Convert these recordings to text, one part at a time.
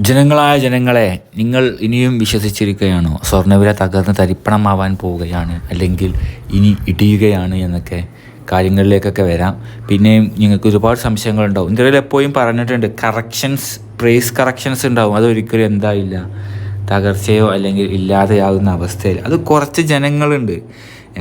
ജനങ്ങളായ ജനങ്ങളെ നിങ്ങൾ ഇനിയും വിശ്വസിച്ചിരിക്കുകയാണോ? സ്വർണവില തകർന്ന് തരിപ്പണമാവാൻ പോവുകയാണ് അല്ലെങ്കിൽ ഇനി ഇടിയുകയാണ് എന്നൊക്കെ കാര്യങ്ങളിലേക്കൊക്കെ വരാം. പിന്നെയും നിങ്ങൾക്ക് ഒരുപാട് സംശയങ്ങളുണ്ടാവും. ഇന്ത്യയിൽ എപ്പോഴും പറഞ്ഞിട്ടുണ്ട് കറക്ഷൻസ് പ്രൈസ് കറക്ഷൻസ് ഉണ്ടാവും. അതൊരിക്കലും എന്തായില്ല തകർച്ചയോ അല്ലെങ്കിൽ ഇല്ലാതെയാകുന്ന അവസ്ഥയിൽ. അത് കുറച്ച് ജനങ്ങളുണ്ട്.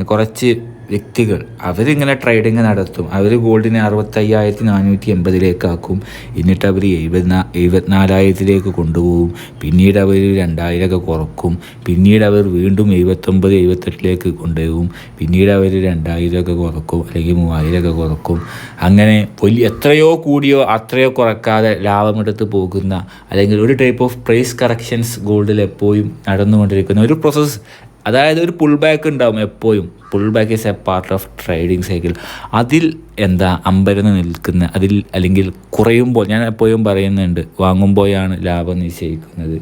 കുറച്ച് വ്യക്തികൾ. അവരിങ്ങനെ ട്രേഡിങ് നടത്തും. അവർ ഗോൾഡിനെ അറുപത്തയ്യായിരത്തി നാനൂറ്റി എൺപതിലേക്കാക്കും എന്നിട്ട് അവർ എഴുപത്തിനാ എഴുപത്തിനാലായിരത്തിലേക്ക് കൊണ്ടുപോകും. പിന്നീട് അവർ രണ്ടായിരമൊക്കെ കുറക്കും. പിന്നീട് അവർ വീണ്ടും എഴുപത്തൊമ്പത് എഴുപത്തെട്ടിലേക്ക് കൊണ്ടുപോകും. പിന്നീട് അവർ രണ്ടായിരമൊക്കെ കുറക്കും അല്ലെങ്കിൽ മൂവായിരമൊക്കെ കുറക്കും. അങ്ങനെ വലിയ എത്രയോ കൂടിയോ അത്രയോ കുറക്കാതെ ലാഭമെടുത്ത് പോകുന്ന അല്ലെങ്കിൽ ഒരു ടൈപ്പ് ഓഫ് പ്രൈസ് കറക്ഷൻസ് ഗോൾഡിൽ എപ്പോഴും നടന്നുകൊണ്ടിരിക്കുന്ന ഒരു പ്രോസസ്സ് അതായത് ഒരു പുൾ ബാക്ക് ഉണ്ടാവും എപ്പോഴും. Pull back is a part of trading cycle അതിൽ എന്താ അമ്പരന്ന് നിൽക്കുന്ന അതിൽ അല്ലെങ്കിൽ കുറയുമ്പോൾ ഞാൻ എപ്പോഴും പറയുന്നുണ്ട് വാങ്ങുമ്പോഴാണ് ലാഭം നിശ്ചയിക്കുന്നത്.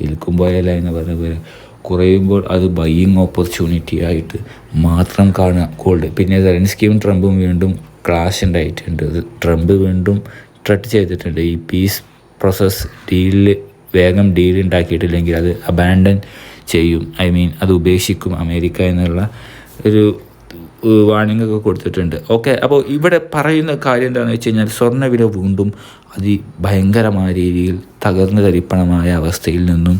വിൽക്കുമ്പോഴല്ല എന്ന് പറഞ്ഞ പോലെ കുറയുമ്പോൾ അത് ബൈയിങ് ഓപ്പർച്യൂണിറ്റി ആയിട്ട് മാത്രം കാണുക. ഗോൾഡ് പിന്നെ സെലൻസ്കിയും ട്രംപും വീണ്ടും ക്ലാഷ് ഉണ്ടായിട്ടുണ്ട്. ട്രംപ് വീണ്ടും ട്രട്ട് ചെയ്തിട്ടുണ്ട്. ഈ പീസ് പ്രോസസ് ഡീലിൽ വേഗം ഡീൽ ഉണ്ടാക്കിയിട്ടില്ലെങ്കിൽ അത് അബാൻഡൻ ചെയ്യും. ഐ മീൻ അത് ഉപേക്ഷിക്കും അമേരിക്ക എന്നുള്ള ഒരു വാണിംഗ് ഒക്കെ കൊടുത്തിട്ടുണ്ട്. ഓക്കെ അപ്പോൾ ഇവിടെ പറയുന്ന കാര്യം എന്താണെന്ന് വെച്ച് കഴിഞ്ഞാൽ സ്വർണവില വീണ്ടും അതിഭയങ്കരമായ രീതിയിൽ തകർന്നു തരിപ്പണമായ അവസ്ഥയിൽ നിന്നും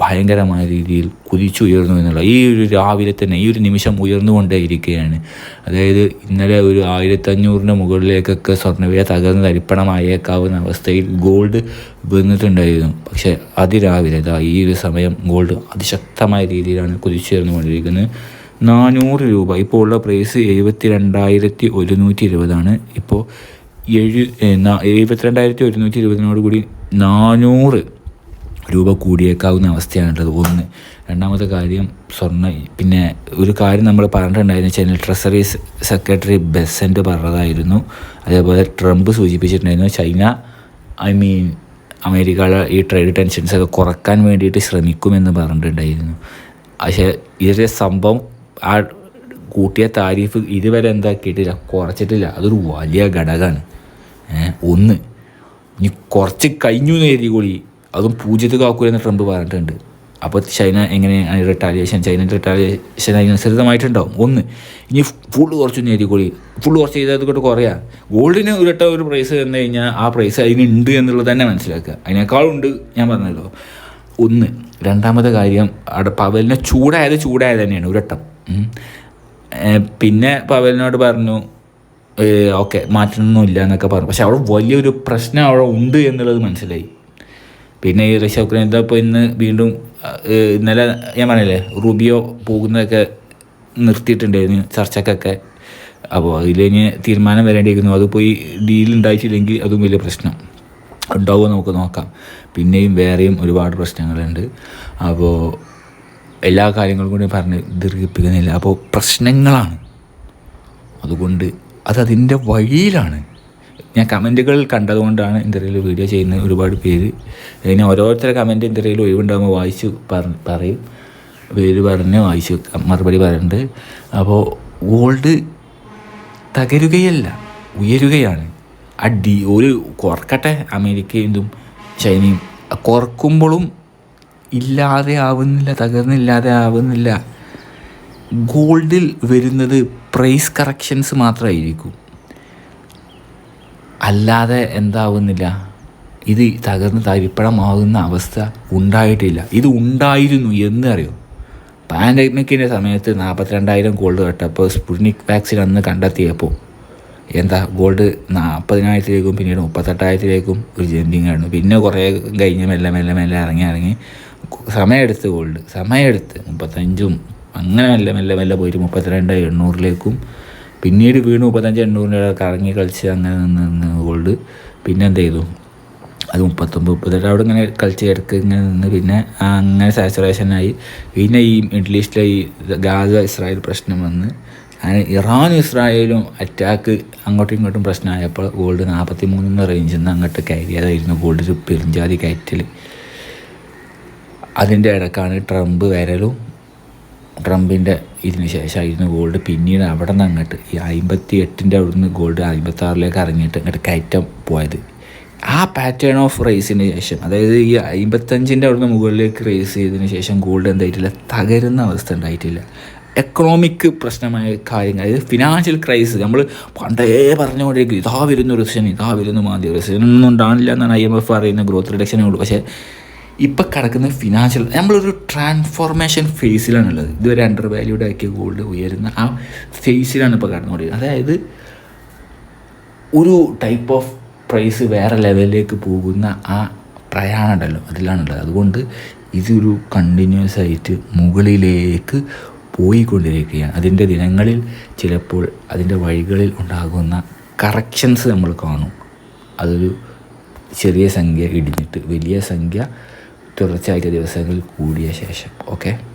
ഭയങ്കരമായ രീതിയിൽ കുതിച്ചുയർന്നു എന്നുള്ള ഈ ഒരു രാവിലെ തന്നെ ഈ ഒരു നിമിഷം ഉയർന്നുകൊണ്ടേയിരിക്കുകയാണ്. അതായത് ഇന്നലെ ഒരു ആയിരത്തഞ്ഞൂറിന് മുകളിലേക്കൊക്കെ സ്വർണവില തകർന്ന് തരിപ്പണമായേക്കാവുന്ന അവസ്ഥയിൽ ഗോൾഡ് വന്നിട്ടുണ്ടായിരുന്നു പക്ഷേ അതിരാവിലെ ഇതാ ഈ ഒരു സമയം ഗോൾഡ് അതിശക്തമായ രീതിയിലാണ് കുതിച്ചുയർന്നുകൊണ്ടിരിക്കുന്നത്. നാനൂറ് രൂപ. ഇപ്പോൾ ഉള്ള പ്രൈസ് എഴുപത്തി രണ്ടായിരത്തി ഒരുന്നൂറ്റി ഇരുപതാണ് ഇപ്പോൾ എഴു എഴുപത്തിരണ്ടായിരത്തി ഒരുന്നൂറ്റി ഇരുപതിനോട് കൂടി നാനൂറ് രൂപ കൂടിയേക്കാവുന്ന അവസ്ഥയാണുള്ളത് ഒന്ന്. രണ്ടാമത്തെ കാര്യം സ്വർണ. പിന്നെ ഒരു കാര്യം നമ്മൾ പറഞ്ഞിട്ടുണ്ടായിരുന്നു. വെച്ചാൽ ട്രഷറി സെക്രട്ടറി ബെസന്റ് പറഞ്ഞതായിരുന്നു. അതേപോലെ ട്രംപ് സൂചിപ്പിച്ചിട്ടുണ്ടായിരുന്നു ചൈന ഐ മീൻ അമേരിക്കയുടെ ഈ ട്രേഡ് ടെൻഷൻസ് ഒക്കെ കുറയ്ക്കാൻ വേണ്ടിയിട്ട് ശ്രമിക്കുമെന്ന് പറഞ്ഞിട്ടുണ്ടായിരുന്നു. പക്ഷേ ഇതിന്റെ സംഭവം ആ കൂട്ടിയ താരീഫ് ഇതുവരെ എന്താക്കിയിട്ടില്ല കുറച്ചിട്ടില്ല. അതൊരു വലിയ ഘടകമാണ്. ഒന്ന്. ഇനി കുറച്ച് കഴിഞ്ഞു നേരി എഴുതി കൂടി അതും പൂജ്യത്തിൽ കാക്കൂലെന്ന് ട്രംപ് പറഞ്ഞിട്ടുണ്ട്. അപ്പോൾ ചൈന എങ്ങനെയാണ് റിട്ടാലിയേഷൻ ചൈന റിട്ടാലിയേഷൻ അതിനനുസരിതമായിട്ടുണ്ടാവും ഒന്ന് ഇനി ഫുൾ കുറച്ച് നേരി കൂടി ഫുൾ കുറച്ച് ചെയ്തത് കൊണ്ട് കുറയാ. ഗോൾഡിന് ഇരട്ട ഒരു പ്രൈസ് തന്നു കഴിഞ്ഞാൽ ആ പ്രൈസ് അതിനുണ്ട് എന്നുള്ളത് തന്നെ മനസ്സിലാക്കുക. അതിനേക്കാളുണ്ട് ഞാൻ പറഞ്ഞല്ലോ. ഒന്ന് രണ്ടാമത്തെ കാര്യം അവിടെ പവലിനെ ചൂടായത് ചൂടായത് തന്നെയാണ് ഉരട്ടം പിന്നെ പവലിനോട് പറഞ്ഞു ഓക്കെ മാറ്റണമൊന്നുമില്ല എന്നൊക്കെ പറഞ്ഞു. പക്ഷെ അവിടെ വലിയൊരു പ്രശ്നം അവിടെ ഉണ്ട് എന്നുള്ളത് മനസ്സിലായി. പിന്നെ ഈ റഷ്യ ഉക്രൈൻ ഇപ്പോൾ ഇന്ന് വീണ്ടും ഇന്നലെ ഞാൻ പറഞ്ഞില്ലേ റുബിയോ പോകുന്നതൊക്കെ നിർത്തിയിട്ടുണ്ടായിരുന്നു ചർച്ചക്കൊക്കെ. അപ്പോൾ അതിലിനി തീരുമാനം വരേണ്ടിയിരിക്കുന്നു. അത് പോയി ഡീൽ ഉണ്ടായിട്ടില്ലെങ്കിൽ അതും വലിയ പ്രശ്നം. ഉണ്ടാവുമോ നമുക്ക് നോക്കാം. പിന്നെയും വേറെയും ഒരുപാട് പ്രശ്നങ്ങളുണ്ട്. അപ്പോൾ എല്ലാ കാര്യങ്ങളും കൂടി പറഞ്ഞ് ദീർഘിപ്പിക്കുന്നില്ല. അപ്പോൾ പ്രശ്നങ്ങളാണ്. അതുകൊണ്ട് അതതിന്റെ വഴിയിലാണ്. ഞാൻ കമന്റുകൾ കണ്ടതുകൊണ്ടാണ് ഇന്ത്യയിൽ വീഡിയോ ചെയ്യുന്നത് ഒരുപാട് പേര്. ഇനി ഓരോരുത്തരുടെ കമന്റ് ഇന്ത്യയിൽ ഒഴിവുണ്ടാകുമ്പോൾ വായിച്ചു പറ- പറയും. പേര് പറഞ്ഞ് വായിച്ചു മറുപടി പറയുന്നുണ്ട് അപ്പോൾ ഗോൾഡ് തകരുകയല്ല ഉയരുകയാണ്. ആ ഡി ഒരു കുറക്കട്ടെ അമേരിക്കയും ചൈനയും. കുറക്കുമ്പോഴും ഇല്ലാതെ ആവുന്നില്ല തകർന്നില്ലാതെ ആവുന്നില്ല. ഗോൾഡിൽ വരുന്നത് പ്രൈസ് കറക്ഷൻസ് മാത്രമായിരിക്കും അല്ലാതെ എന്താവുന്നില്ല. ഇത് തകർന്ന് തരിപ്പണമാകുന്ന അവസ്ഥ ഉണ്ടായിട്ടില്ല. ഇത് ഉണ്ടായിരുന്നു എന്ന് അറിയോ പാൻഡമിക്കിന്റെ സമയത്ത് നാൽപ്പത്തിരണ്ടായിരം ഗോൾഡ് കേട്ടപ്പോൾ സ്പുട്നിക് വാക്സിൻ അന്ന് കണ്ടെത്തിയപ്പോൾ എന്താ ഗോൾഡ് നാൽപ്പതിനായിരത്തിലേക്കും പിന്നീട് മുപ്പത്തെട്ടായിരത്തിലേക്കും ഒരു ജമ്പിങ് ആയിരുന്നു. പിന്നെ കുറേ കഴിഞ്ഞ് മെല്ലെ മെല്ലെ മെല്ലെ ഇറങ്ങി ഇറങ്ങി സമയമെടുത്ത് ഗോൾഡ് സമയമെടുത്ത് മുപ്പത്തഞ്ചും അങ്ങനെ മെല്ലെ മെല്ലെ മെല്ലെ പോയിട്ട് മുപ്പത്തിരണ്ട് എണ്ണൂറിലേക്കും പിന്നീട് വീണ് മുപ്പത്തഞ്ച് എണ്ണൂറിന്റെ ഇറങ്ങി കളിച്ച് അങ്ങനെ നിന്ന് നിന്ന് ഗോൾഡ് പിന്നെ എന്ത് ചെയ്തു? അത് മുപ്പത്തൊമ്പത് മുപ്പത്തെട്ട്. അവിടെ ഇങ്ങനെ കളിച്ച് കിടക്ക് ഇങ്ങനെ നിന്ന് പിന്നെ അങ്ങനെ സാച്ചുറേഷനായി പിന്നെ ഈ മിഡിൽ ഈസ്റ്റിലെ ഈ ഗാസ ഇസ്രായേൽ പ്രശ്നം വന്ന് അങ്ങനെ ഇറാനും ഇസ്രായേലും അറ്റാക്ക് അങ്ങോട്ടും ഇങ്ങോട്ടും പ്രശ്നമായപ്പോൾ ഗോൾഡ് നാൽപ്പത്തി മൂന്നിന്ന് റേഞ്ചിൽ നിന്ന് അങ്ങോട്ട് കയറിയതായിരുന്നു ഗോൾഡ് പെരുഞ്ചാതി കയറ്റൽ അതിന്റെ ഇടക്കാണ് ട്രംപ് വരലും ട്രംപിന്റെ ഇതിന് ശേഷമായിരുന്നു ഗോൾഡ്. പിന്നീട് അവിടെ നിന്ന് അങ്ങോട്ട് ഈ അമ്പത്തി എട്ടിന്റെ അവിടെ നിന്ന് ഗോൾഡ് അമ്പത്തി ആറിലേക്ക് ഇറങ്ങിയിട്ട് അങ്ങോട്ട് കയറ്റം പോയത്. ആ പാറ്റേൺ ഓഫ് റേസിന് ശേഷം അതായത് ഈ അമ്പത്തഞ്ചിന്റെ നിന്ന് മുകളിലേക്ക് റേസ് ചെയ്തതിന് ശേഷം ഗോൾഡ് എന്തായിട്ടില്ല? തകരുന്ന അവസ്ഥ ഉണ്ടായിട്ടില്ല. എക്കണോമിക് പ്രശ്നമായ കാര്യങ്ങൾ അതായത് ഫിനാൻഷ്യൽ ക്രൈസിസ് നമ്മൾ പണ്ടേ പറഞ്ഞുകൊണ്ടിരിക്കും ഇതാ വരുന്ന റിസഷൻ ഇതാ വരുന്നു മാതിരി റിസഷൻ ഒന്നും ഉണ്ടാവില്ല എന്നാണ് ഐ എം എഫ് പറയുന്ന ഗ്രോത്ത് റിഡക്ഷനേ ഉള്ളൂ. പക്ഷേ ഇപ്പം കിടക്കുന്ന ഫിനാൻഷ്യൽ നമ്മളൊരു ട്രാൻസ്ഫോർമേഷൻ ഫേസിലാണ് ഉള്ളത് ഇതുവരെ അണ്ടർ വാല്യൂഡ് ആക്കിയ ഗോൾഡ് ഉയരുന്ന ആ ഫേസിലാണ് ഇപ്പോൾ കടന്നുകൊണ്ടിരിക്കുന്നത്. അതായത് ഒരു ടൈപ്പ് ഓഫ് പ്രൈസ് വേറെ ലെവലിലേക്ക് പോകുന്ന ആ പ്രയാണം ഉണ്ടല്ലോ അതിലാണുള്ളത്. അതുകൊണ്ട് ഇതൊരു കണ്ടിന്യൂസ് ആയിട്ട് മുകളിലേക്ക് പോയിക്കൊണ്ടിരിക്കുകയാണ്. അതിന്റെ ദിനങ്ങളിൽ ചിലപ്പോൾ അതിന്റെ വഴികളിൽ ഉണ്ടാകുന്ന കറക്ഷൻസ് നമ്മൾ കാണും. അതൊരു ചെറിയ സംഖ്യ ഇടിഞ്ഞിട്ട് വലിയ സംഖ്യ തുടർച്ചയായിട്ട് ദിവസങ്ങളിൽ കൂടിയ ശേഷം. ഓക്കെ